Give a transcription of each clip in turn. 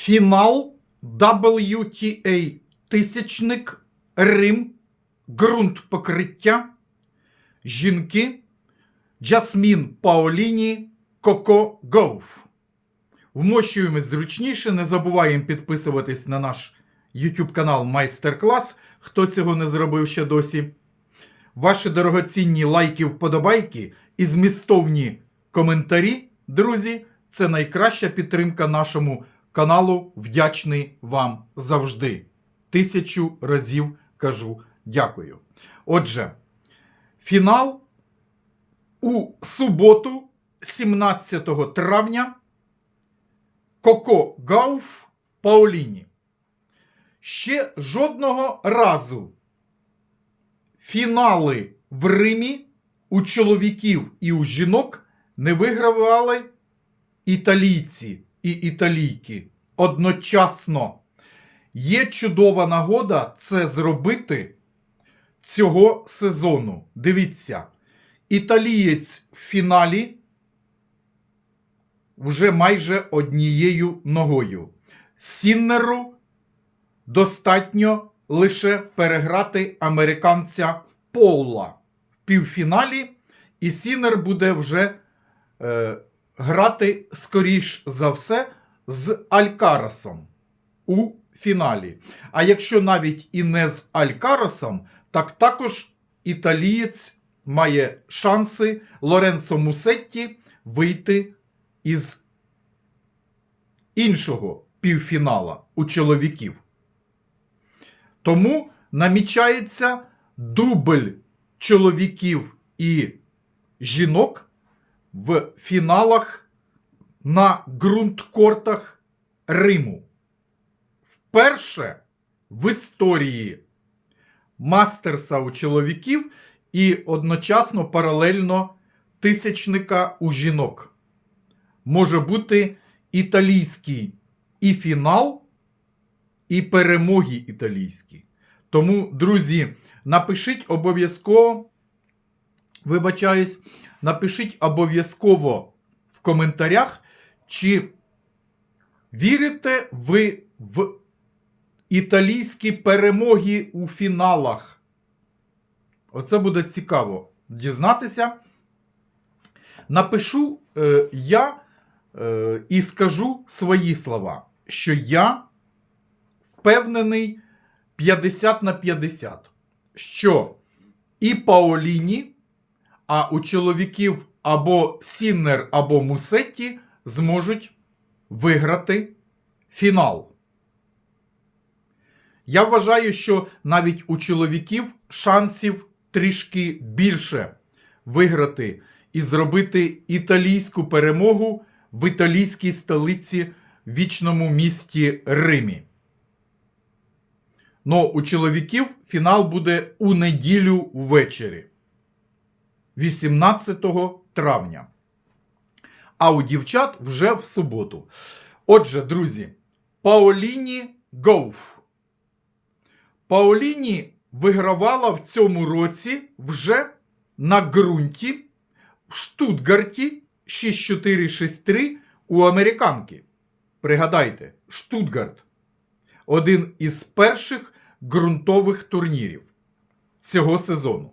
Фінал WTA тисячник Рим, ґрунт покриття, жінки Джасмін Паоліні Коко Гоуф. Вмощуємось зручніше, не забуваємо підписуватись на наш YouTube канал Майстер-клас, хто цього не зробив ще досі. Ваші дорогоцінні лайки, вподобайки і змістовні коментарі, друзі, це найкраща підтримка нашому каналу. Вдячний вам завжди. Тисячу разів кажу дякую. Отже, фінал у суботу, 17 травня, Коко Гауф Паоліні. Ще жодного разу фінали в Римі у чоловіків і у жінок не вигравали італійці і італійки одночасно. Є чудова нагода це зробити цього сезону. Дивіться, італієць в фіналі вже майже однією ногою. Сіннеру достатньо лише переграти американця Поула в півфіналі, і Сінер буде вже е, грати, скоріш за все, з Алькарасом у фіналі. А якщо навіть і не з Алькарасом, так також італієць має шанси Лоренцо Мусетті вийти із іншого півфінала у чоловіків. Тому намічається дубль чоловіків і жінок в фіналах на ґрунткортах Риму. Вперше в історії мастерса у чоловіків і одночасно паралельно тисячника у жінок. Може бути італійський і фінал, і перемоги італійські. Тому, друзі, напишіть обов'язково, вибачаюсь, напишіть обов'язково в коментарях, чи вірите ви в італійські перемоги у фіналах. Оце буде цікаво дізнатися. Напишу е, я е, і скажу свої слова, що я впевнений 50 на 50, що і Паоліні, а у чоловіків або Сіннер, або Мусетті зможуть виграти фінал. Я вважаю, що навіть у чоловіків шансів трішки більше виграти і зробити італійську перемогу в італійській столиці вічному місті Римі. Но у чоловіків фінал буде у неділю ввечері, 18 травня. А у дівчат вже в суботу. Отже, друзі, Паоліні Гоуф. Паоліні вигравала в цьому році вже на ґрунті в Штутгарті 6-4-6-3 у американки. Пригадайте, Штутгарт один із перших ґрунтових турнірів цього сезону.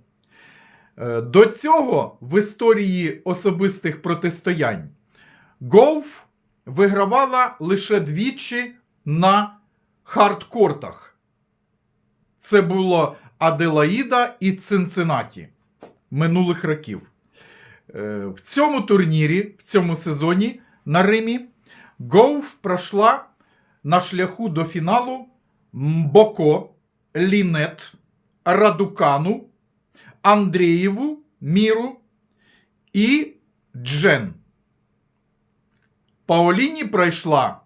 Е, До цього в історії особистих протистоянь Гоуф вигравала лише двічі на хардкортах. Це було Аделаїда і Цинциннаті минулих років. Е, В цьому турнірі, в цьому сезоні на Римі Гоуф пройшла на шляху до фіналу Мбоко, Лінет, Радукану, Андрієву, Міру і Джен. Паоліні пройшла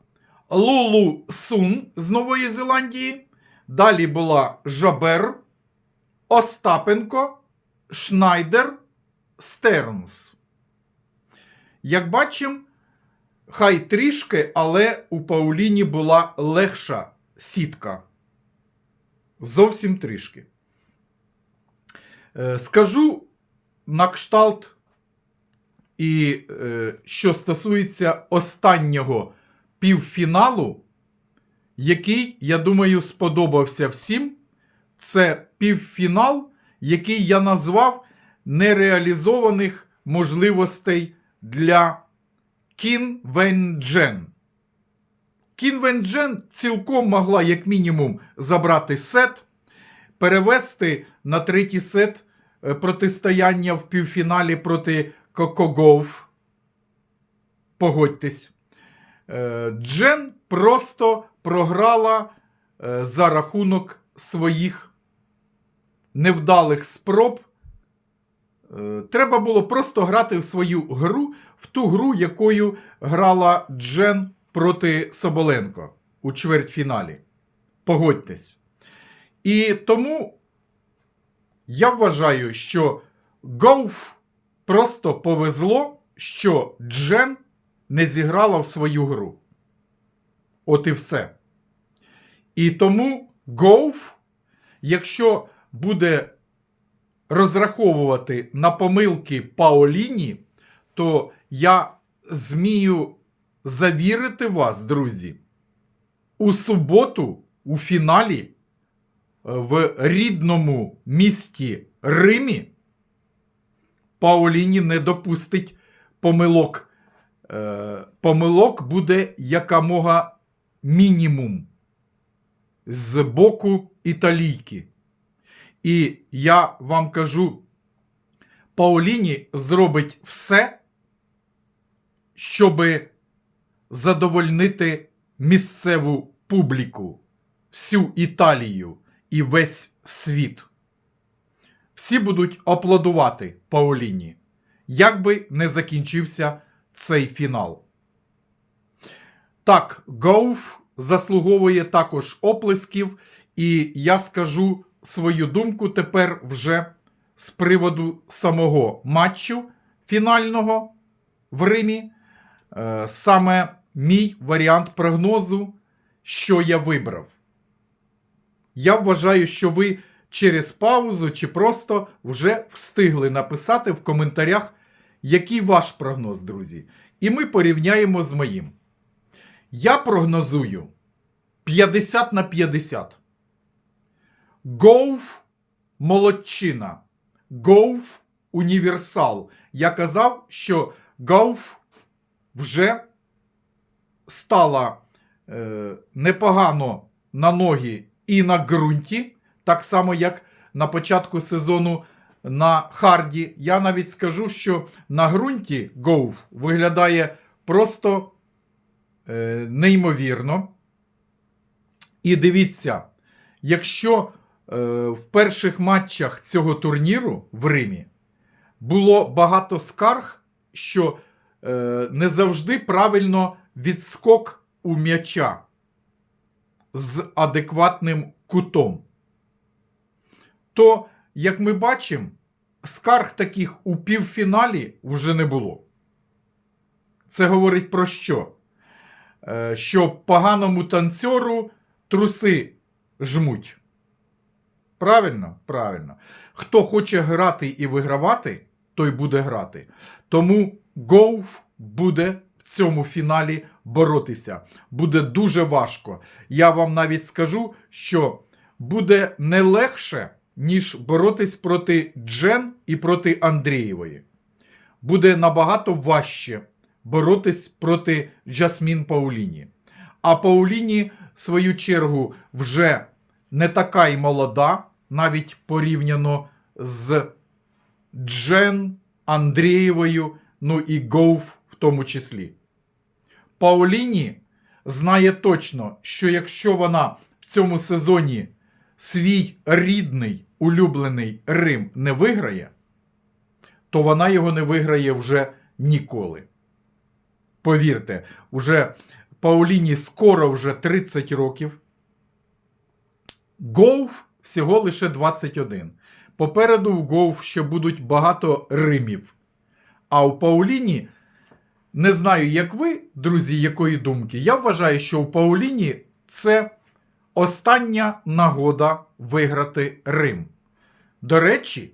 Лулу Сун з Нової Зеландії. Далі була Жабер, Остапенко, Шнайдер, Стернс. Як бачимо, хай трішки, але у Пауліні була легша сітка. Зовсім трішки. Е, Скажу на кшталт, і е, що стосується останнього півфіналу який, я думаю, сподобався всім. Це півфінал, який я назвав нереалізованих можливостей для Кін Вен Джен. Кін Вен Джен цілком могла, як мінімум, забрати сет, перевести на третій сет е, протистояння в півфіналі проти Кокогоуф. Погодьтесь. Е, Джен просто програла е, за рахунок своїх невдалих спроб. Треба було просто грати в свою гру, в ту гру, якою грала Джен проти Соболенко у чвертьфіналі. Погодьтесь. І тому я вважаю, що Гоуф просто повезло, що Джен не зіграла в свою гру. От і все. І тому Гоуф, якщо буде розраховувати на помилки Паоліні, то я змію завірити вас, друзі, у суботу, у фіналі, в рідному місті Римі, Паоліні не допустить помилок. Е, Помилок буде якомога мінімум з боку італійки. І я вам кажу, Паоліні зробить все, щоб задовольнити місцеву публіку, всю Італію і весь світ. Всі будуть аплодувати Паоліні, як би не закінчився цей фінал. Так, Гоуф заслуговує також оплесків, і я скажу свою думку тепер вже з приводу самого матчу фінального в Римі. Е, Саме мій варіант прогнозу, що я вибрав. Я вважаю, що ви через паузу чи просто вже встигли написати в коментарях, який ваш прогноз, друзі. І ми порівняємо з моїм. Я прогнозую 50 на 50. Гоуф молодчина. Гоуф універсал. Я казав, що Гоуф вже стала е, непогано на ноги і на ґрунті, так само, як на початку сезону на Харді. Я навіть скажу, що на ґрунті Гоуф виглядає просто е, неймовірно. І дивіться, якщо е, в перших матчах цього турніру в Римі було багато скарг, що е, не завжди правильно відскок у м'яча з адекватним кутом, то, як ми бачимо, скарг таких у півфіналі вже не було. Це говорить про що? Е, Що поганому танцьору труси жмуть. Правильно? Правильно. Хто хоче грати і вигравати, той буде грати. Тому Гоуф буде цьому фіналі боротися. Буде дуже важко. Я вам навіть скажу, що буде не легше, ніж боротись проти Джен і проти Андрієвої. Буде набагато важче боротись проти Джасмін Пауліні. А Пауліні, в свою чергу, вже не така й молода, навіть порівняно з Джен Андрієвою, ну і Гоуф в тому числі. Пауліні знає точно, що якщо вона в цьому сезоні свій рідний улюблений Рим не виграє, то вона його не виграє вже ніколи. Повірте, уже Пауліні скоро вже 30 років. Гоуф всього лише 21. Попереду в Гоуф ще будуть багато Римів. А у Пауліні, не знаю, як ви, друзі, якої думки, я вважаю, що у Пауліні це остання нагода виграти Рим. До речі,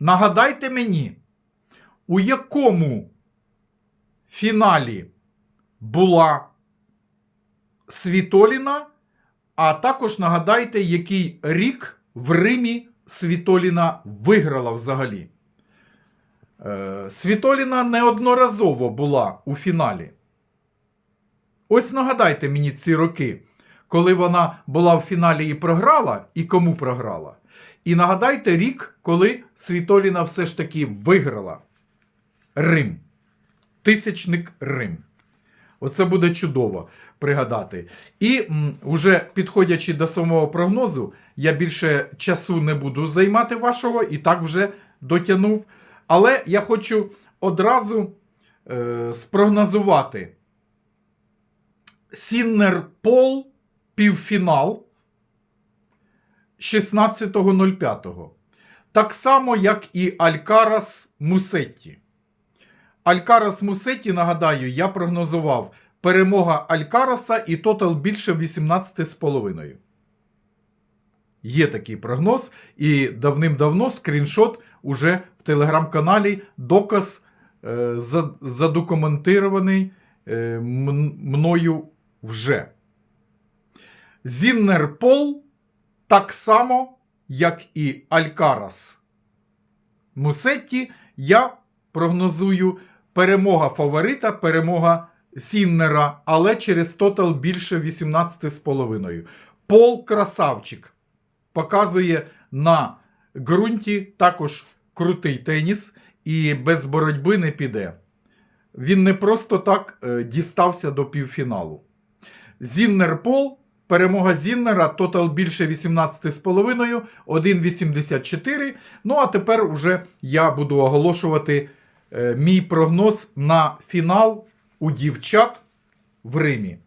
нагадайте мені, у якому фіналі була Світоліна, а також нагадайте, який рік в Римі Світоліна виграла взагалі. Е, Світоліна неодноразово була у фіналі. Ось нагадайте мені ці роки, коли вона була в фіналі і програла, і кому програла. І нагадайте рік, коли Світоліна все ж таки виграла Рим. Тисячник Рим. Оце буде чудово пригадати. І м, уже підходячи до самого прогнозу, я більше часу не буду займати вашого і так вже дотягнув. Але я хочу одразу е, спрогнозувати Сіннер Пол півфінал 16.05. Так само, як і Алькарас Мусетті. Алькарас Мусетті, нагадаю, я прогнозував перемога Алькараса і тотал більше 18,5. Є такий прогноз, і давним-давно скріншот уже телеграм-каналі доказ е, за- задокументований е, мною вже. Зіннер Пол так само, як і Алькарас Мусетті, я прогнозую перемога фаворита, перемога Сіннера, але через тотал більше 18,5. Пол красавчик показує на ґрунті також крутий теніс і без боротьби не піде. Він не просто так е, дістався до півфіналу. Зіннер Пол, перемога Зіннера, тотал більше 18,5, 1,84. Ну а тепер уже я буду оголошувати е, мій прогноз на фінал у дівчат в Римі.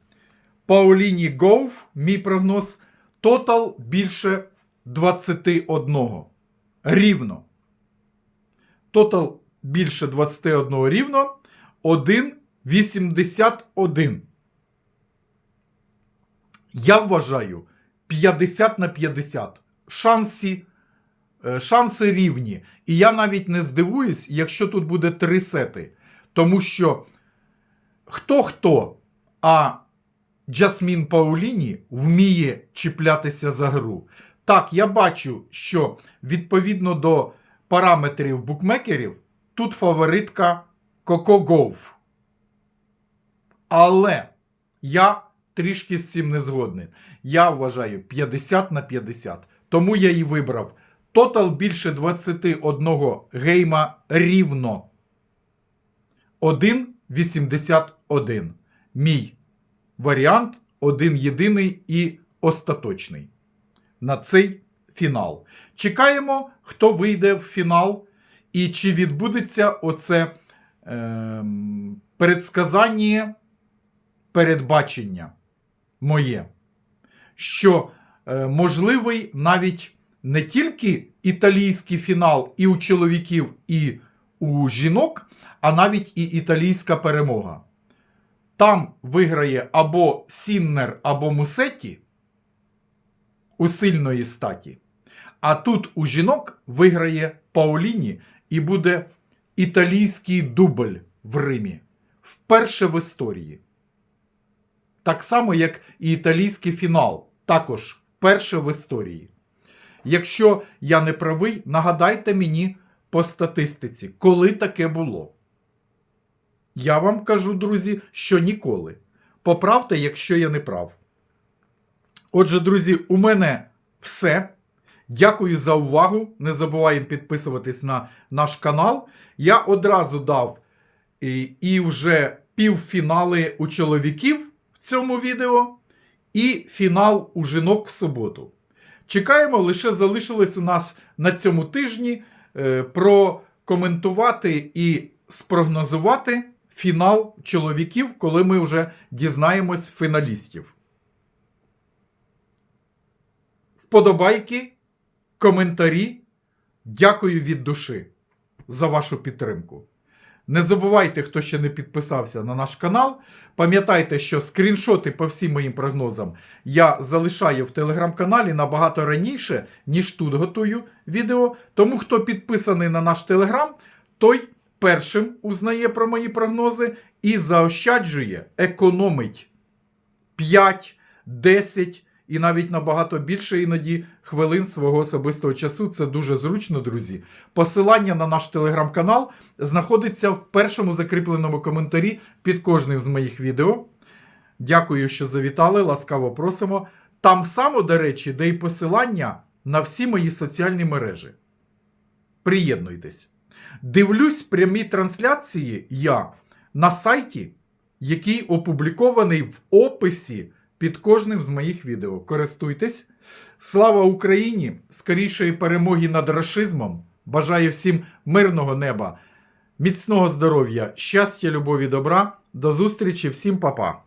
Пауліні Гоуф, мій прогноз, тотал більше 21. Рівно. Тотал більше 21 рівно. 1,81. Я вважаю 50 на 50. Шанси, е, шанси рівні. І я навіть не здивуюсь, якщо тут буде три сети. Тому що хто хто, а Джасмін Пауліні вміє чіплятися за гру. Так, я бачу, що відповідно до параметрів букмекерів, тут фаворитка Коко Гоуф. Але я трішки з цим не згодний. Я вважаю 50 на 50. Тому я і вибрав. Тотал більше 21 гейма рівно. 1,81. Мій варіант один єдиний і остаточний на цей фінал. Чекаємо, хто вийде в фінал, і чи відбудеться оце ем, передсказання, передбачення моє, що е, можливий навіть не тільки італійський фінал і у чоловіків, і у жінок, а навіть і італійська перемога. Там виграє або Сіннер, або Мусетті у сильної статі. А тут у жінок виграє Пауліні і буде італійський дубль в Римі. Вперше в історії. Так само, як і італійський фінал. Також вперше в історії. Якщо я не правий, нагадайте мені по статистиці, коли таке було. Я вам кажу, друзі, що ніколи. Поправте, якщо я не прав. Отже, друзі, у мене все. Дякую за увагу. Не забуваємо підписуватись на наш канал. Я одразу дав і, вже півфінали у чоловіків в цьому відео, і фінал у жінок в суботу. Чекаємо, лише залишилось у нас на цьому тижні е, прокоментувати і спрогнозувати фінал чоловіків, коли ми вже дізнаємось фіналістів. Вподобайки, коментарі. Дякую від душі за вашу підтримку. Не забувайте, хто ще не підписався на наш канал. Пам'ятайте, що скріншоти по всім моїм прогнозам я залишаю в телеграм-каналі набагато раніше, ніж тут готую відео. Тому хто підписаний на наш телеграм, той першим узнає про мої прогнози і заощаджує, економить 5, 10 і навіть набагато більше іноді хвилин свого особистого часу. Це дуже зручно, друзі. Посилання на наш телеграм-канал знаходиться в першому закріпленому коментарі під кожним з моїх відео. Дякую, що завітали. Ласкаво просимо. Там само, до речі, де й посилання на всі мої соціальні мережі. Приєднуйтесь. Дивлюсь прямі трансляції я на сайті, який опублікований в описі під кожним з моїх відео. Користуйтесь. Слава Україні! Скорішої перемоги над рашизмом. Бажаю всім мирного неба, міцного здоров'я, щастя, любові, добра. До зустрічі, всім па-па!